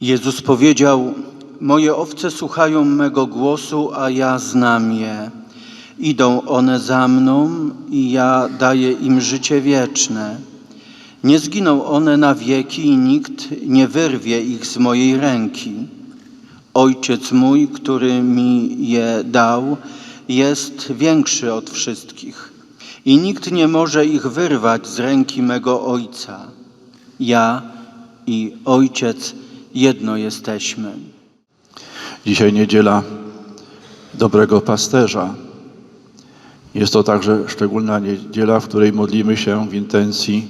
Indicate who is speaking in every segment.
Speaker 1: Jezus powiedział: Moje owce słuchają mego głosu, a ja znam je. Idą one za mną i ja daję im życie wieczne. Nie zginą one na wieki i nikt nie wyrwie ich z mojej ręki. Ojciec mój, który mi je dał, jest większy od wszystkich i nikt nie może ich wyrwać z ręki mego Ojca. Ja i Ojciec jedno jesteśmy.
Speaker 2: Dzisiaj niedziela dobrego pasterza. Jest to także szczególna niedziela, w której modlimy się w intencji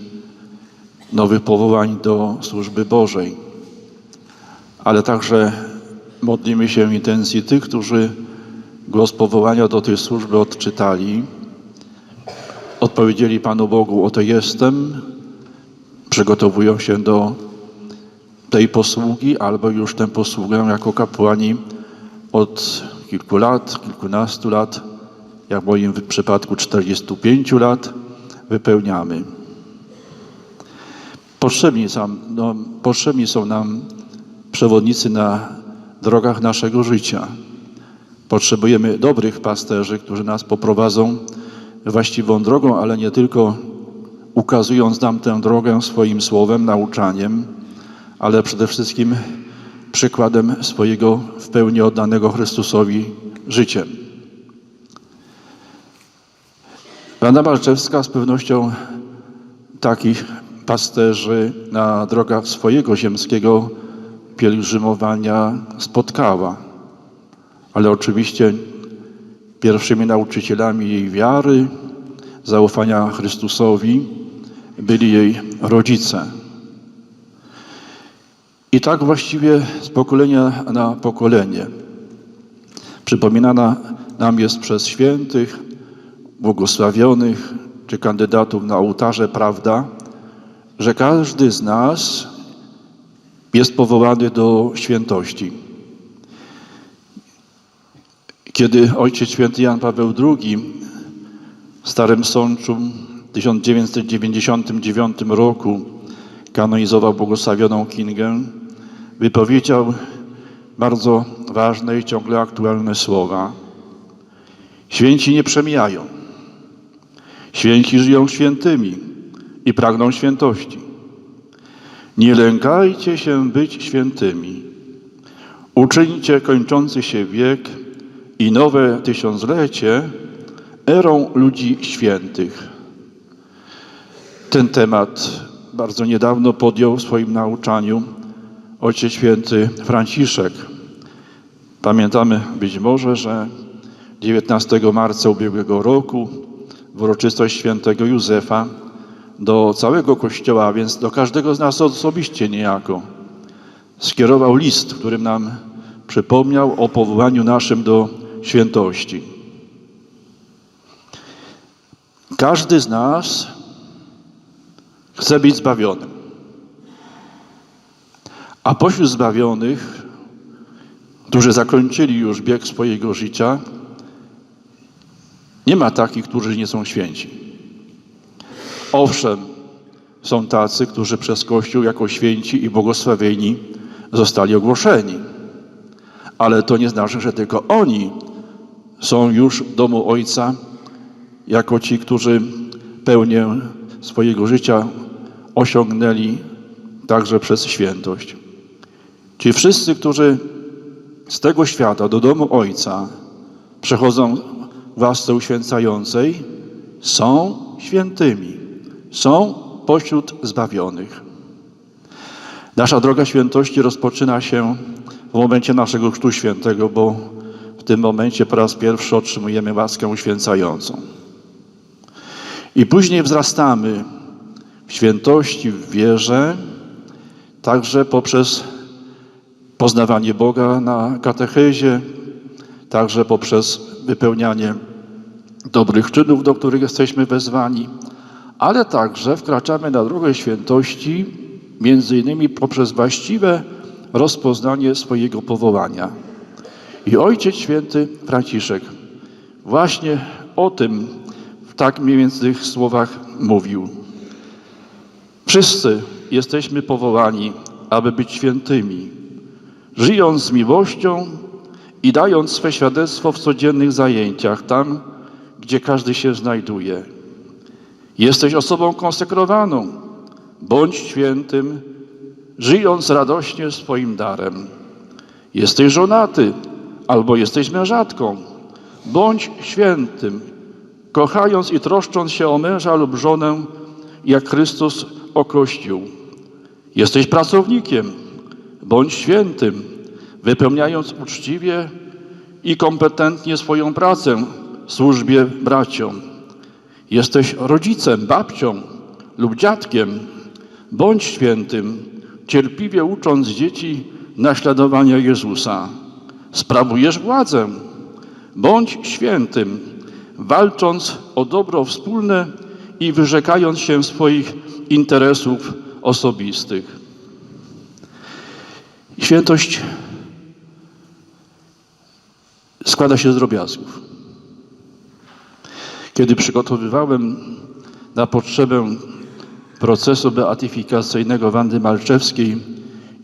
Speaker 2: nowych powołań do służby Bożej. Ale także modlimy się w intencji tych, którzy głos powołania do tej służby odczytali, odpowiedzieli Panu Bogu, oto jestem, przygotowują się do tej posługi, albo już tę posługę jako kapłani od kilku lat, kilkunastu lat, jak w moim przypadku 45 lat, wypełniamy. Potrzebni są, no, potrzebni są nam przewodnicy na drogach naszego życia. Potrzebujemy dobrych pasterzy, którzy nas poprowadzą właściwą drogą, ale nie tylko ukazując nam tę drogę swoim słowem, nauczaniem, ale przede wszystkim przykładem swojego w pełni oddanego Chrystusowi życiem. Wanda Malczewska z pewnością takich pasterzy na drogach swojego ziemskiego pielgrzymowania spotkała. Ale oczywiście pierwszymi nauczycielami jej wiary, zaufania Chrystusowi byli jej rodzice. I tak właściwie z pokolenia na pokolenie przypominana nam jest przez świętych, błogosławionych czy kandydatów na ołtarze prawda, że każdy z nas jest powołany do świętości. Kiedy Ojciec Święty Jan Paweł II w Starym Sączu w 1999 roku kanonizował błogosławioną Kingę, wypowiedział bardzo ważne i ciągle aktualne słowa. Święci nie przemijają. Święci żyją świętymi i pragną świętości. Nie lękajcie się być świętymi. Uczyńcie kończący się wiek i nowe tysiąclecie erą ludzi świętych. Ten temat bardzo niedawno podjął w swoim nauczaniu Ojciec Święty Franciszek. Pamiętamy być może, że 19 marca ubiegłego roku w uroczystość świętego Józefa do całego Kościoła, a więc do każdego z nas osobiście niejako, skierował list, w którym nam przypomniał o powołaniu naszym do świętości. Każdy z nas chce być zbawionym. A pośród zbawionych, którzy zakończyli już bieg swojego życia, nie ma takich, którzy nie są święci. Owszem, są tacy, którzy przez Kościół jako święci i błogosławieni zostali ogłoszeni. Ale to nie znaczy, że tylko oni są już w domu Ojca, jako ci, którzy pełnię swojego życia osiągnęli także przez świętość. Ci wszyscy, którzy z tego świata do domu Ojca przechodzą w łasce uświęcającej, są świętymi, są pośród zbawionych. Nasza droga świętości rozpoczyna się w momencie naszego Chrztu Świętego, bo w tym momencie po raz pierwszy otrzymujemy łaskę uświęcającą. I później wzrastamy w świętości, w wierze, także poprzez poznawanie Boga na katechezie, także poprzez wypełnianie dobrych czynów, do których jesteśmy wezwani, ale także wkraczamy na drogę świętości, między innymi poprzez właściwe rozpoznanie swojego powołania. I Ojciec Święty Franciszek właśnie o tym w tak mniej więcej słowach mówił. Wszyscy jesteśmy powołani, aby być świętymi, żyjąc z miłością i dając swe świadectwo w codziennych zajęciach, tam, gdzie każdy się znajduje. Jesteś osobą konsekrowaną, bądź świętym, żyjąc radośnie swoim darem. Jesteś żonaty albo jesteś mężatką, bądź świętym, kochając i troszcząc się o męża lub żonę, jak Chrystus o Kościół. Jesteś pracownikiem, bądź świętym, wypełniając uczciwie i kompetentnie swoją pracę w służbie braciom. Jesteś rodzicem, babcią lub dziadkiem, bądź świętym, cierpliwie ucząc dzieci naśladowania Jezusa. Sprawujesz władzę, bądź świętym, walcząc o dobro wspólne i wyrzekając się swoich interesów osobistych. Świętość składa się z drobiazgów. Kiedy przygotowywałem na potrzebę procesu beatyfikacyjnego Wandy Malczewskiej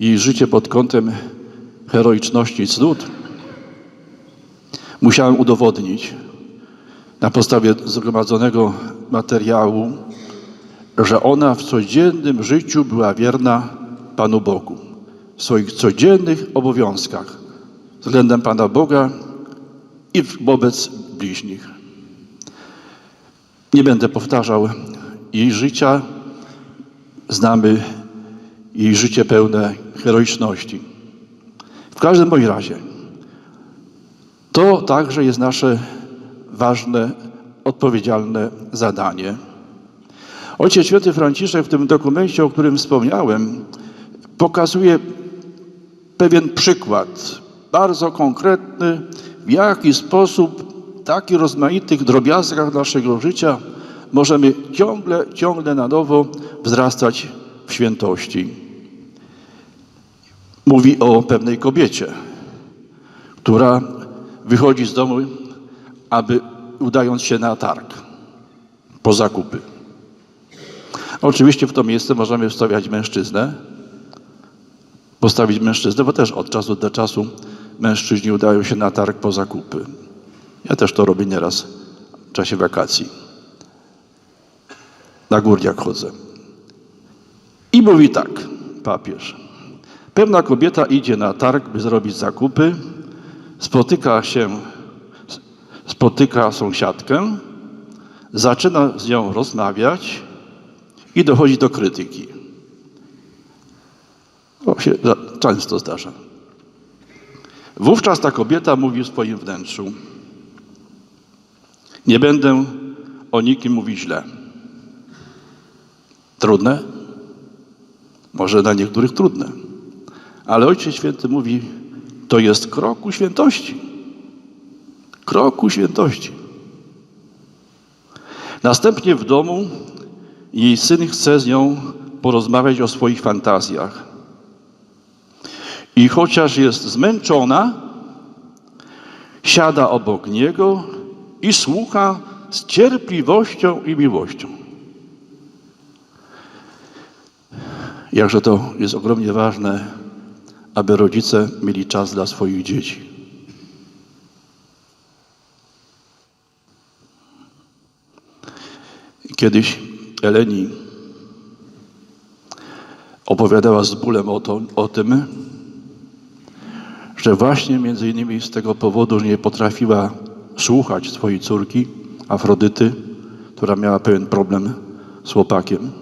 Speaker 2: jej życie pod kątem heroiczności i cnót, musiałem udowodnić na podstawie zgromadzonego materiału, że ona w codziennym życiu była wierna Panu Bogu, w swoich codziennych obowiązkach względem Pana Boga i wobec bliźnich. Nie będę powtarzał jej życia, znamy jej życie pełne heroiczności. W każdym bądź razie, to także jest nasze ważne, odpowiedzialne zadanie. Ojciec Święty Franciszek w tym dokumencie, o którym wspomniałem, pokazuje pewien przykład, bardzo konkretny, w jaki sposób w takich rozmaitych drobiazgach naszego życia możemy ciągle, ciągle na nowo wzrastać w świętości. Mówi o pewnej kobiecie, która wychodzi z domu, aby udając się na targ po zakupy. Oczywiście w to miejsce możemy wstawiać mężczyznę, postawić mężczyznę, bo też od czasu do czasu mężczyźni udają się na targ po zakupy. Ja też to robię nieraz w czasie wakacji. Na górniak chodzę. I mówi tak papież. Pewna kobieta idzie na targ, by zrobić zakupy, spotyka się, spotyka sąsiadkę, zaczyna z nią rozmawiać i dochodzi do krytyki. To się często zdarza. Wówczas ta kobieta mówi w swoim wnętrzu: Nie będę o nikim mówić źle. Trudne? Może dla niektórych trudne. Ale Ojciec Święty mówi: To jest krok ku świętości. Krok ku świętości. Następnie w domu jej syn chce z nią porozmawiać o swoich fantazjach. I chociaż jest zmęczona, siada obok niego i słucha z cierpliwością i miłością. Jakże to jest ogromnie ważne, aby rodzice mieli czas dla swoich dzieci. Kiedyś Eleni opowiadała z bólem o, to, o tym, że właśnie między innymi z tego powodu, że nie potrafiła słuchać swojej córki, Afrodyty, która miała pewien problem z chłopakiem.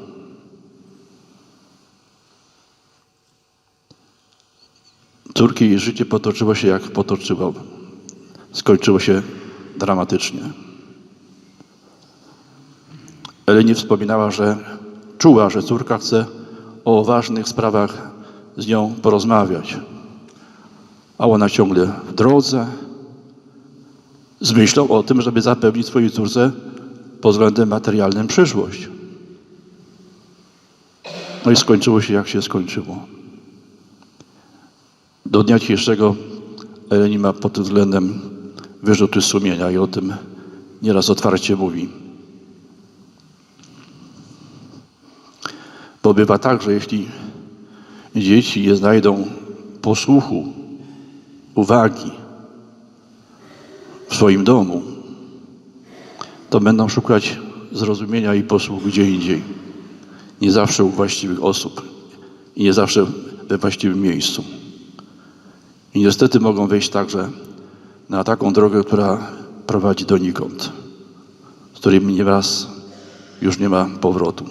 Speaker 2: Córki jej życie potoczyło się jak potoczyło. Skończyło się dramatycznie. Eleni wspominała, że czuła, że córka chce o ważnych sprawach z nią porozmawiać. A ona ciągle w drodze, z myślą o tym, żeby zapewnić swojej córce pod względem materialnym przyszłość. No i skończyło się jak się skończyło. Do dnia dzisiejszego Eleni ma pod tym względem wyrzuty sumienia i o tym nieraz otwarcie mówi. Bo bywa tak, że jeśli dzieci nie znajdą posłuchu uwagi w swoim domu, to będą szukać zrozumienia i posłuch gdzie indziej. Nie zawsze u właściwych osób i nie zawsze we właściwym miejscu. I niestety mogą wejść także na taką drogę, która prowadzi donikąd, z której nieraz już nie ma powrotu.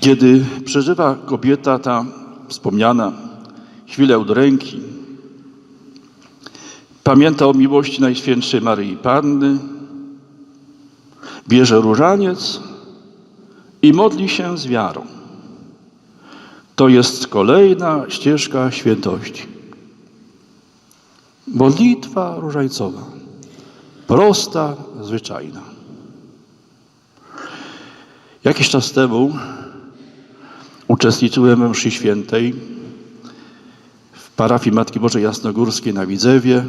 Speaker 2: Kiedy przeżywa kobieta ta wspomniana chwilę udręki, pamięta o miłości Najświętszej Maryi Panny, bierze różaniec i modli się z wiarą. To jest kolejna ścieżka świętości. Modlitwa różańcowa, prosta, zwyczajna. Jakiś czas temu uczestniczyłem we mszy świętej w parafii Matki Bożej Jasnogórskiej na Widzewie,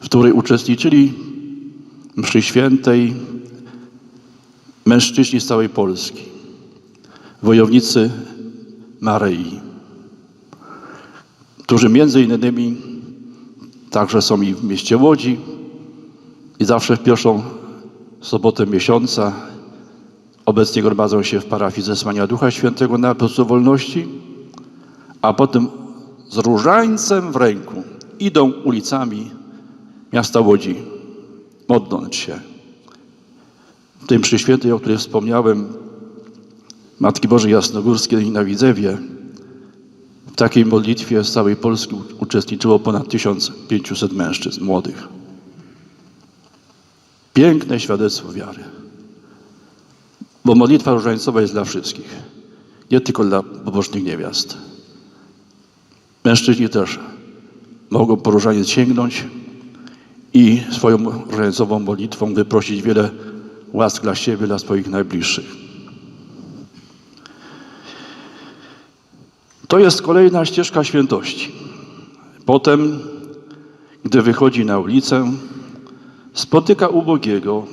Speaker 2: w której uczestniczyli w mszy świętej mężczyźni z całej Polski, wojownicy Maryi, którzy między innymi także są i w mieście Łodzi i zawsze w pierwszą sobotę miesiąca obecnie gromadzą się w parafii Zesłania Ducha Świętego na Placu Wolności, a potem z różańcem w ręku idą ulicami miasta Łodzi, modląc się. W tym mszy świętej, o której wspomniałem, Matki Bożej Jasnogórskiej na Widzewie, w takiej modlitwie z całej Polski uczestniczyło ponad 1500 mężczyzn młodych. Piękne świadectwo wiary. Bo modlitwa różańcowa jest dla wszystkich, nie tylko dla pobożnych niewiast. Mężczyźni też mogą po różaniec sięgnąć i swoją różańcową modlitwą wyprosić wiele łask dla siebie, dla swoich najbliższych. To jest kolejna ścieżka świętości. Potem, gdy wychodzi na ulicę, spotyka ubogiego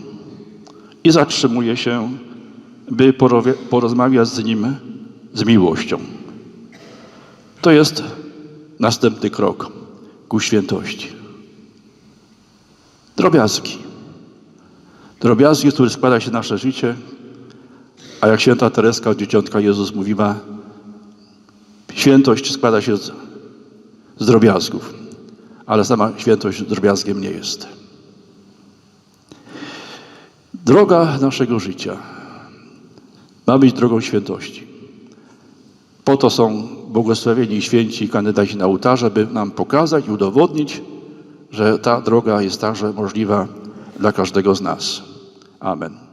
Speaker 2: i zatrzymuje się, by porozmawiać z nim z miłością. To jest następny krok ku świętości. Drobiazgi. Drobiazgi, z których składa się nasze życie, a jak święta Tereska od Dzieciątka Jezus mówiła, świętość składa się z, z drobiazgów, ale sama świętość drobiazgiem nie jest. Droga naszego życia ma być drogą świętości. Po to są błogosławieni i kandydaci na ołtarze, by nam pokazać i udowodnić, że ta droga jest także możliwa dla każdego z nas. Amen.